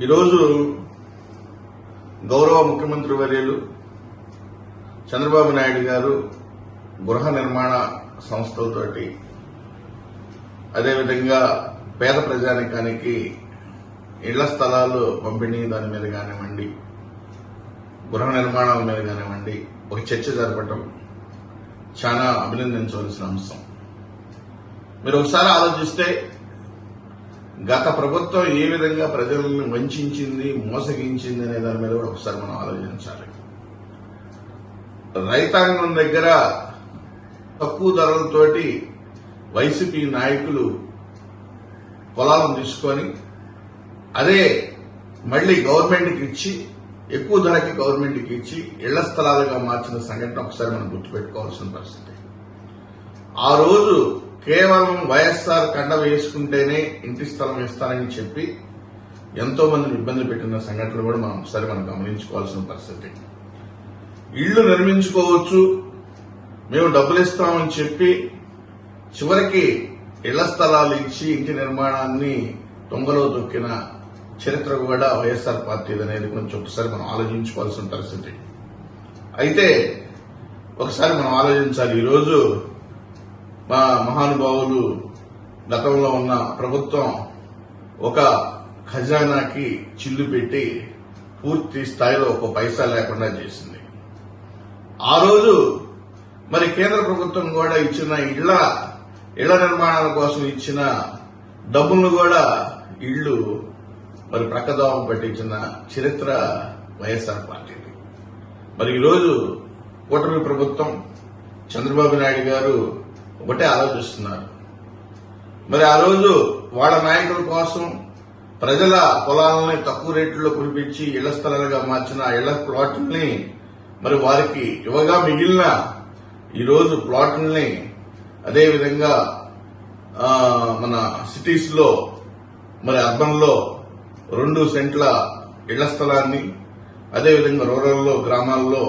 ఈరోజు గౌరవ ముఖ్యమంత్రి వర్యులు చంద్రబాబు నాయుడు గారు గృహ నిర్మాణ సంస్థలతోటి అదేవిధంగా పేద ప్రజానికానికి ఇళ్ళ స్థలాలు పంపిణీ దాని మీద కానివ్వండి గృహ నిర్మాణాల మీద కానివ్వండి ఒక చర్చ జరపటం చాలా అభినందించవలసిన అంశం. మీరు ఒకసారి ఆలోచిస్తే గత ప్రభుత్వం ఏ విధంగా ప్రజలను వంచింది మోసగించింది అనే దాని మీద కూడా ఒకసారి మనం ఆలోచించాలి. రైతాంగం దగ్గర తక్కువ ధరలతోటి వైసీపీ నాయకులు పొలాలను తీసుకొని అదే మళ్ళీ గవర్నమెంట్కి ఇచ్చి ఎక్కువ ధరకి గవర్నమెంట్కి ఇచ్చి ఇళ్ళ స్థలాలుగా మార్చిన సంఘటన ఒకసారి మనం గుర్తుపెట్టుకోవాల్సిన పరిస్థితి. ఆ రోజు కేవలం వైఎస్ఆర్ కండ వేసుకుంటేనే ఇంటి స్థలం ఇస్తానని చెప్పి ఎంతో మందిని ఇబ్బంది పెట్టిన సంఘటనలు కూడా మనం ఒకసారి మనం గమనించుకోవాల్సిన పరిస్థితి. ఇళ్ళు నిర్మించుకోవచ్చు మేము డబ్బులు ఇస్తామని చెప్పి చివరికి ఇళ్ళ స్థలాలు ఇచ్చి ఇంటి నిర్మాణాన్ని తొంగలో దొక్కిన చరిత్ర కూడా వైఎస్ఆర్ పార్టీ అనేది కొంచెం ఒకసారి మనం ఆలోచించుకోవాల్సిన పరిస్థితి. అయితే ఒకసారి మనం ఆలోచించాలి ఈరోజు మా మహానుభావులు గతంలో ఉన్న ప్రభుత్వం ఒక ఖజానాకి చిల్లు పెట్టి పూర్తి స్థాయిలో ఒక పైసా లేకుండా చేసింది. ఆ రోజు మరి కేంద్ర ప్రభుత్వం కూడా ఇచ్చిన ఇళ్ళ ఇళ్ళ నిర్మాణాల కోసం ఇచ్చిన డబ్బులను కూడా ఇళ్ళు మరి ప్రక్కదోవం పట్టించిన చరిత్ర వైఎస్ఆర్ పార్టీది. మరి ఈరోజు కూటమి ప్రభుత్వం చంద్రబాబు నాయుడు గారు ఒకటే ఆలోచిస్తున్నారు. మరి ఆ రోజు వాళ్ళ నాయకుల కోసం ప్రజల పొలాలని తక్కువ రేట్లలో కురిపించి ఇళ్ళ స్థలాలుగా మార్చిన ఆ ఇళ్ళ ప్లాట్లని మరి వారికి ఇవ్వగా మిగిలిన ఈరోజు ప్లాట్లని అదేవిధంగా మన సిటీస్లో మరి అర్బన్లో రెండు సెంట్ల ఇళ్ళ స్థలాన్ని అదేవిధంగా రూరల్లో గ్రామాల్లో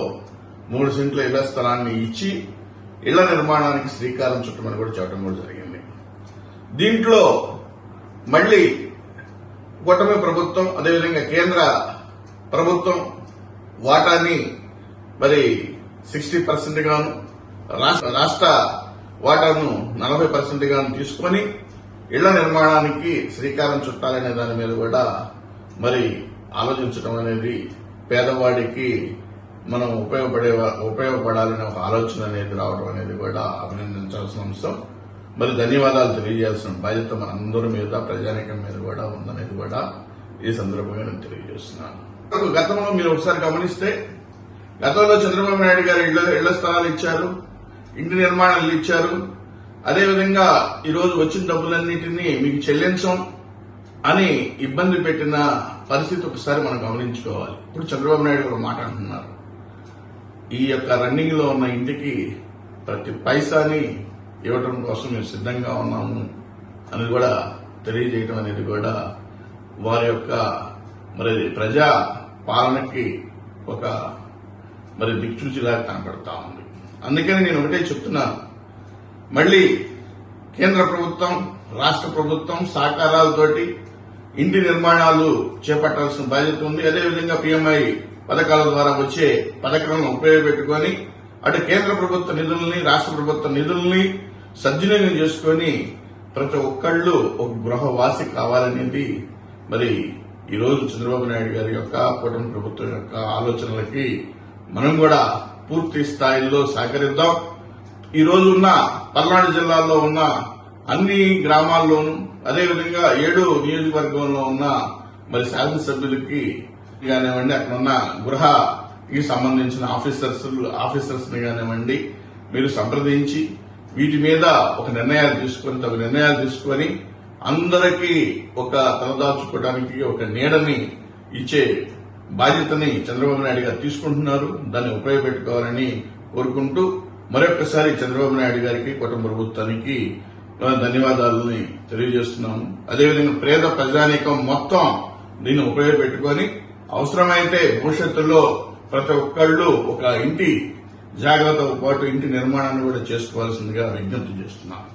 మూడు సెంట్ల ఇళ్ళ స్థలాన్ని ఇచ్చి ఇళ్ళ నిర్మాణానికి శ్రీకారం చుట్టమని కూడా చెప్పడం కూడా జరిగింది. దీంట్లో మళ్ళీ కూటమి ప్రభుత్వం అదేవిధంగా కేంద్ర ప్రభుత్వం వాటాని మరి సిక్స్టీ పర్సెంట్ గాను రాష్ట్ర రాష్ట్ర వాటాను నలభై పర్సెంట్ గాను తీసుకొని ఇళ్ళ నిర్మాణానికి శ్రీకారం చుట్టాలనే దాని మీద కూడా మరి ఆలోచించడం అనేది పేదవాడికి మనం ఉపయోగపడే ఉపయోగపడాలనే ఒక ఆలోచన అనేది రావడం అనేది కూడా అభినందించాల్సిన అంశం. మరి ధన్యవాదాలు తెలియజేయాల్సిన బాధ్యత మన అందరి మీద ప్రజానీకం మీద కూడా ఉందనేది కూడా ఈ సందర్భంగా నేను తెలియజేస్తున్నాను. గతంలో మీరు ఒకసారి గమనిస్తే గతంలో చంద్రబాబు నాయుడు గారు ఇళ్ళ ఇళ్ళ స్థలాలు ఇచ్చారు ఇంటి నిర్మాణాలు ఇచ్చారు. అదేవిధంగా ఈరోజు వచ్చిన డబ్బులన్నింటినీ మీకు చెల్లించం అని ఇబ్బంది పెట్టిన పరిస్థితి ఒకసారి మనం గమనించుకోవాలి. ఇప్పుడు చంద్రబాబు నాయుడు గారు మాట్లాడుతున్నారు మాట అంటున్నారు. ఈ యొక్క రన్నింగ్లో ఉన్న ఇంటికి ప్రతి పైసాని ఇవ్వడం కోసం మేము సిద్ధంగా ఉన్నాము అని కూడా తెలియజేయడం అనేది కూడా వారి యొక్క మరి ప్రజా పాలనకి ఒక మరి దిక్చూచిలా కనపడతా ఉంది. అందుకని నేను ఒకటే చెప్తున్నా. మళ్ళీ కేంద్ర ప్రభుత్వం రాష్ట్ర ప్రభుత్వం సహకారాలతోటి ఇంటి నిర్మాణాలు చేపట్టాల్సిన బాధ్యత ఉంది. అదేవిధంగా పిఎంఐ పథకాల ద్వారా వచ్చే పథకాలను ఉపయోగపెట్టుకొని అటు కేంద్ర ప్రభుత్వ నిధుల్ని రాష్ట్ర ప్రభుత్వ నిధుల్ని సద్వినియోగం చేసుకొని ప్రతి ఒక్కళ్ళు ఒక గృహవాసి కావాలనేది మరి ఈ రోజు చంద్రబాబు నాయుడు గారి యొక్క కూటమి ప్రభుత్వం యొక్క ఆలోచనలకి మనం కూడా పూర్తి స్థాయిలో సహకరిద్దాం. ఈరోజు ఉన్న పల్నాడు జిల్లాలో ఉన్న అన్ని గ్రామాల్లోనూ అదేవిధంగా ఏడు నియోజకవర్గంలో ఉన్న మరి శాసనసభ్యులకి కానివ్వండి అక్కడ ఉన్న గృహకి సంబంధించిన ఆఫీసర్స్ ఆఫీసర్స్ని కానివ్వండి మీరు సంప్రదించి వీటి మీద ఒక నిర్ణయాలు తీసుకొని తగు నిర్ణయాలు తీసుకొని అందరికీ ఒక తలదాచుకోవడానికి ఒక నీడని ఇచ్చే బాధ్యతని చంద్రబాబు నాయుడు గారు తీసుకుంటున్నారు. దాన్ని ఉపయోగపెట్టుకోవాలని కోరుకుంటూ మరొకసారి చంద్రబాబు నాయుడు గారికి కుటుంబ ప్రభుత్వానికి ధన్యవాదాలని తెలియజేస్తున్నాము అదేవిధంగా పేద ప్రజానీకం మొత్తం దీన్ని ఉపయోగపెట్టుకొని అవసరమైతే భవిష్యత్తులో ప్రతి ఒక్కళ్ళు ఒక ఇంటి జాగ్రత్తతో పాటు ఇంటి నిర్మాణాన్ని కూడా చేసుకోవాల్సిందిగా విజ్ఞప్తి చేస్తున్నాను.